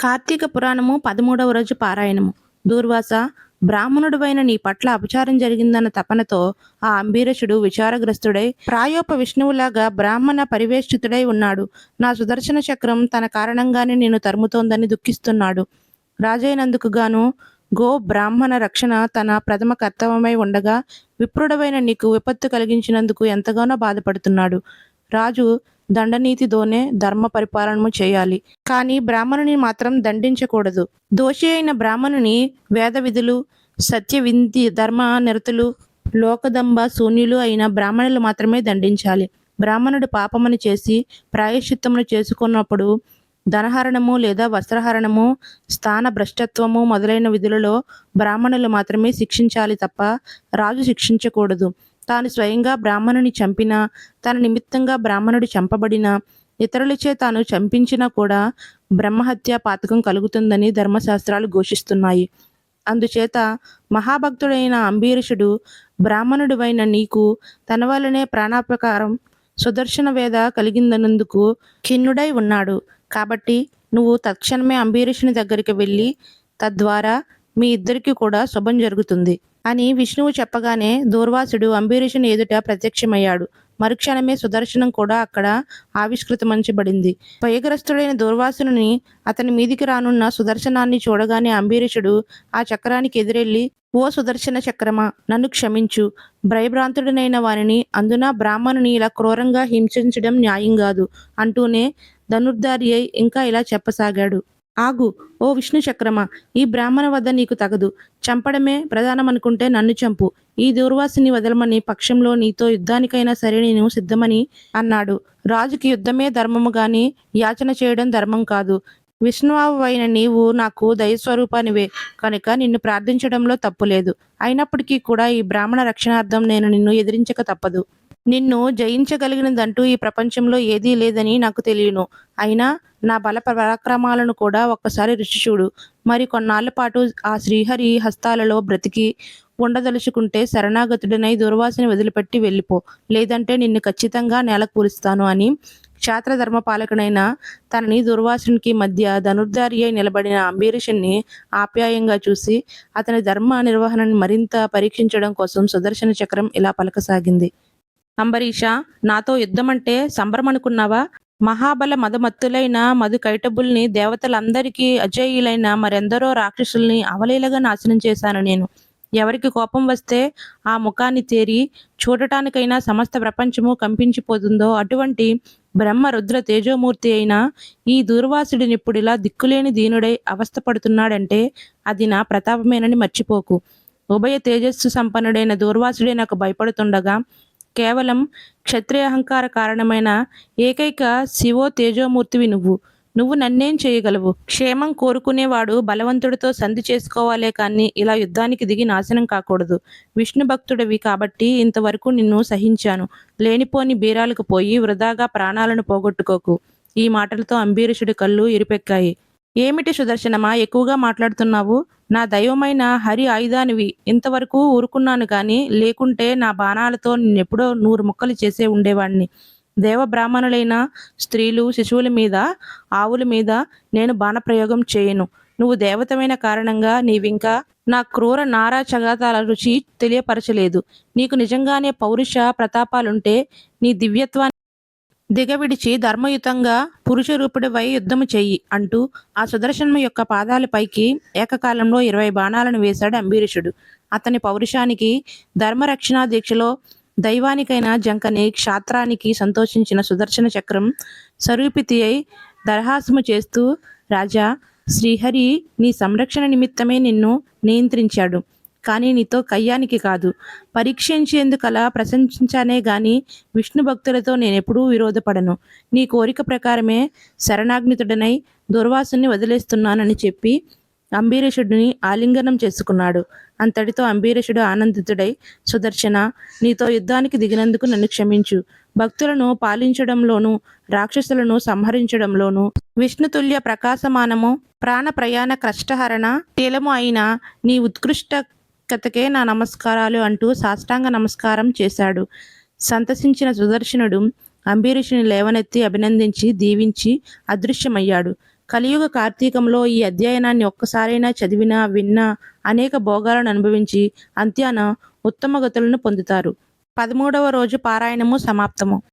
కార్తీక పురాణము పదమూడవ రోజు పారాయణము. దూర్వాస బ్రాహ్మణుడువైన నీ పట్ల అపచారం జరిగిందన్న తపనతో ఆ అంబీరసుడు విచారగ్రస్తుడై ప్రాయోప విష్ణువులాగా బ్రాహ్మణ పరివేష్టితుడై ఉన్నాడు. నా సుదర్శన చక్రం తన కారణంగానే నేను తరుముతోందని దుఃఖిస్తున్నాడు. రాజైనందుకు గాను గో బ్రాహ్మణ రక్షణ తన ప్రథమ కర్తవ్యమై ఉండగా విప్రుడవైన నీకు విపత్తు కలిగించినందుకు ఎంతగానో బాధపడుతున్నాడు. రాజు దండనీతితోనే ధర్మ పరిపాలనము చేయాలి. కానీ బ్రాహ్మణుని మాత్రం దండించకూడదు. దోషి అయిన బ్రాహ్మణుని వేద విధులు సత్య ధర్మ నిరతులు లోకదంబ శూన్యులు అయిన బ్రాహ్మణులు మాత్రమే దండించాలి. బ్రాహ్మణుడు పాపమును చేసి ప్రాయశ్చిత్తమును చేసుకున్నప్పుడు ధనహరణము లేదా వస్త్రహరణము స్థాన భ్రష్టత్వము మొదలైన విధులలో బ్రాహ్మణులు మాత్రమే శిక్షించాలి తప్ప రాజు శిక్షించకూడదు. తాను స్వయంగా బ్రాహ్మణుని చంపినా తన నిమిత్తంగా బ్రాహ్మణుడు చంపబడినా ఇతరులచే తాను చంపించినా కూడా బ్రహ్మహత్య పాతకం కలుగుతుందని ధర్మశాస్త్రాలు ఘోషిస్తున్నాయి. అందుచేత మహాభక్తుడైన అంబీరుషుడు బ్రాహ్మణుడివైన నీకు తన వల్లనే ప్రాణాపకారం సుదర్శన వేద కలిగిందన్నందుకు ఖిన్నుడై ఉన్నాడు. కాబట్టి నువ్వు తక్షణమే అంబీరుషుని దగ్గరికి వెళ్ళి తద్వారా మీ ఇద్దరికి కూడా శుభం జరుగుతుంది. అని విష్ణువు చెప్పగానే దూర్వాసుడు అంబీరీషుని ఎదుట ప్రత్యక్షమయ్యాడు. మరుక్షణమే సుదర్శనం కూడా అక్కడ ఆవిష్కృతమంచబడింది భయగ్రస్తుడైన దూర్వాసుని అతని మీదికి రానున్న సుదర్శనాన్ని చూడగానే అంబీరీషుడు ఆ చక్రానికి ఎదురెళ్ళి ఓ సుదర్శన చక్రమా నన్ను క్షమించు. భయభ్రాంతుడనైన వారిని అందున బ్రాహ్మణుని ఇలా క్రూరంగా హింసించడం న్యాయం కాదు అంటూనే ధనుర్ధారి అయి ఇంకా ఇలా చెప్పసాగాడు. ఆగు ఓ విష్ణు చక్రమ ఈ బ్రాహ్మణ వద్ద నీకు తగదు. చంపడమే ప్రధానమనుకుంటే నన్ను చంపు. ఈ దూర్వాసిని వదలమని పక్షంలో నీతో యుద్ధానికైనా సరే నేను సిద్ధమని అన్నాడు. రాజుకి యుద్ధమే ధర్మము గాని యాచన చేయడం ధర్మం కాదు. విష్ణువు అయిన నీవు నాకు దయస్వరూపానివే కనుక నిన్ను ప్రార్థించడంలో తప్పులేదు అయినప్పటికీ కూడా ఈ బ్రాహ్మణ రక్షణార్థం నేను నిన్ను ఎదిరించక తప్పదు. నిన్ను జయించగలిగినదంటూ ఈ ప్రపంచంలో ఏదీ లేదని నాకు తెలియను. అయినా నా బల పరాక్రమాలను కూడా ఒక్కసారి రుచి చూడు. మరి కొన్నాళ్ళ పాటు ఆ శ్రీహరి హస్తాలలో బ్రతికి ఉండదలుచుకుంటే శరణాగతుడినై దుర్వాసని వదిలిపెట్టి వెళ్ళిపో. లేదంటే నిన్ను ఖచ్చితంగా నేలకు పూరుస్తాను అని క్షాత్ర ధర్మపాలకునైన తనని దుర్వాసునికి మధ్య ధనుర్ధారి అయి నిలబడిన అంబీరీషుణ్ణి ఆప్యాయంగా చూసి అతని ధర్మ నిర్వహణను మరింత పరీక్షించడం కోసం సుదర్శన చక్రం ఇలా పలకసాగింది. అంబరీష నాతో యుద్ధమంటే సంబరమనుకున్నావా మహాబల మదమత్తులైన మధు కైటబుల్ని దేవతలందరికీ అజేయులైన మరెందరో రాక్షసుల్ని అవలీలగా నాశనం చేశాను నేను. ఎవరికి కోపం వస్తే ఆ ముఖాన్ని తేరి చూడటానికైనా సమస్త ప్రపంచము కంపించిపోతుందో అటువంటి బ్రహ్మ రుద్ర తేజోమూర్తి అయిన ఈ దూర్వాసుడినిప్పుడిలా దిక్కులేని దీనుడై అవస్థపడుతున్నాడంటే అది నా ప్రతాపమేనని మర్చిపోకు. ఉభయ తేజస్సు సంపన్నుడైన దూర్వాసుడే నాకు భయపడుతుండగా కేవలం క్షత్రియ అహంకార కారణమైన ఏకైక శివో తేజోమూర్తివి నువ్వు. నువ్వు నన్నేం చేయగలవు? క్షేమం కోరుకునేవాడు బలవంతుడితో సంధి చేసుకోవాలే కానీ ఇలా యుద్ధానికి దిగి నాశనం కాకూడదు. విష్ణు భక్తుడివి కాబట్టి ఇంతవరకు నిన్ను సహించాను. లేనిపోని బీరాలకు పోయి వృధాగా ప్రాణాలను పోగొట్టుకోకు. ఈ మాటలతో అంబీరుషుడి కళ్ళు ఇరిపెక్కాయి. ఏమిటి సుదర్శనమా? ఎక్కువగా మాట్లాడుతున్నావు. నా దైవమైన హరి ఆయుధానివి. ఇంతవరకు ఊరుకున్నాను కానీ లేకుంటే నా బాణాలతో నిన్నెప్పుడో నూరు ముక్కలు చేసే ఉండేవాడిని దేవ బ్రాహ్మణులైన స్త్రీలు శిశువుల మీద ఆవుల మీద నేను బాణప్రయోగం చేయను. నువ్వు దేవతమైన కారణంగా నీవింకా నా క్రూర నారా చగాతాల రుచి తెలియపరచలేదు. నీకు నిజంగానే పౌరుష ప్రతాపాలుంటే నీ దివ్యత్వాన్ని దిగవిడిచి ధర్మయుతంగా పురుష రూపుడివై యుద్ధము చెయ్యి అంటూ ఆ సుదర్శనము యొక్క పాదాలపైకి ఏకకాలంలో ఇరవై బాణాలను వేశాడు అంబీరుషుడు. అతని పౌరుషానికి ధర్మరక్షణ దీక్షలో దైవానికైన జంకని క్షాత్రానికి సంతోషించిన సుదర్శన చక్రం స్వరూపితి అయి దరహాసము చేస్తూ రాజా శ్రీహరి నీ సంరక్షణ నిమిత్తమే నిన్ను నియంత్రించాడు. కానీ నీతో కయ్యానికి కాదు. పరీక్షించేందుకలా ప్రశంసించానే గాని విష్ణు భక్తులతో నేనెప్పుడూ విరోధపడను. నీ కోరిక ప్రకారమే శరణాగ్నితుడనై దుర్వాసుని వదిలేస్తున్నానని చెప్పి అంబీరేషుడిని ఆలింగనం చేసుకున్నాడు. అంతటితో అంబీరేషుడు ఆనందితుడై సుదర్శన నీతో యుద్ధానికి దిగినందుకు నన్ను క్షమించు. భక్తులను పాలించడంలోనూ రాక్షసులను సంహరించడంలోనూ విష్ణుతుల్య ప్రకాశమానము ప్రాణ ప్రయాణ కష్టహరణ తీలము అయిన నీ ఉత్కృష్ట కథకే నా నమస్కారాలు అంటూ సాష్టాంగ నమస్కారం చేశాడు. సంతసించిన సుదర్శనుడు అంబీరీషుని లేవనెత్తి అభినందించి దీవించి అదృశ్యమయ్యాడు. కలియుగ కార్తీకంలో ఈ అధ్యయనాన్ని ఒక్కసారైనా చదివినా విన్నా అనేక భోగాలను అనుభవించి అంత్యాన ఉత్తమ గతులను పొందుతారు. పదమూడవ రోజు పారాయణము సమాప్తము.